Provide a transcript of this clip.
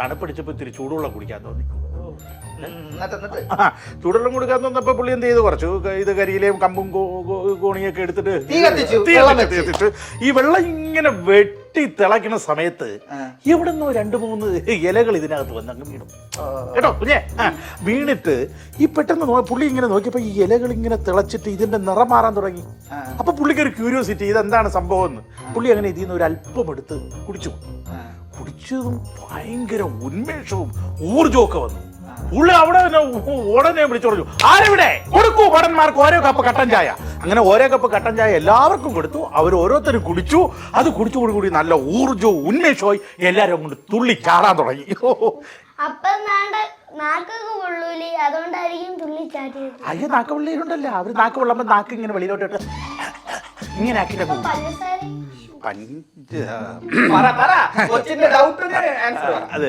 തണുപ്പടിച്ചപ്പോ ഇത്തിരി ചൂടുവെള്ളം കുടിക്കാൻ തോന്നി. ചൂടുവെള്ളം കൊടുക്കാൻ തോന്നപ്പോ പുള്ളി എന്ത് ചെയ്തു? കുറച്ചു ഇത് കരിയിലെയും കമ്പും കോണിയൊക്കെ എടുത്തിട്ട് തീ ഈ വെള്ളം ഇങ്ങനെ വെട്ടി തിളയ്ക്കുന്ന സമയത്ത് എവിടെന്നോ രണ്ട് മൂന്ന് ഇലകൾ ഇതിനകത്ത് വന്ന് അങ്ങ് വീണു. കേട്ടോ കുഞ്ഞേ? വീണിട്ട് ഈ പെട്ടെന്ന് പുള്ളി ഇങ്ങനെ നോക്കിയപ്പോ ഈ ഇലകൾ ഇങ്ങനെ തിളച്ചിട്ട് ഇതിന്റെ നിറം മാറാൻ തുടങ്ങി. അപ്പൊ പുള്ളിക്ക് ഒരു ക്യൂരിയോസിറ്റി ഇതെന്താണ് സംഭവം എന്ന്. പുള്ളി അങ്ങനെ ഇതിൽ നിന്ന് ഒരു അല്പം എടുത്ത് കുടിച്ചു. കുടിച്ചതും ഭയങ്കര ഉന്മേഷവും ഊർജവും ഒക്കെ വന്നു. ഉള്ളി അവിടെ ഉടനെ വിളിച്ചു പറഞ്ഞു ആരെവിടെ? കൊടുക്കൂ ഭടന്മാർക്ക് ഓരോ കപ്പ് കട്ടൻ ചായ. അങ്ങനെ ഓരോ കപ്പ് കട്ടൻ ചായ എല്ലാവർക്കും കൊടുത്തു. അവർ ഓരോരുത്തരും കുടിച്ചു. അത് കുടിച്ചു കൂടി നല്ല ഊർജവും ഉന്മേഷമായി എല്ലാവരും കൊണ്ട് തുള്ളി ചാടാൻ തുടങ്ങി. അപ്പം അതുകൊണ്ടായിരിക്കും തുള്ളി അയ്യോ നാക്ക് വെള്ളിയിലുണ്ടല്ലോ അവർ നാക്ക് വെള്ളുമ്പോൾ നാക്ക് ഇങ്ങനെ വെളിയിലോട്ട് ഇങ്ങനെ ആക്കിയിട്ട് പഞ്ച അത്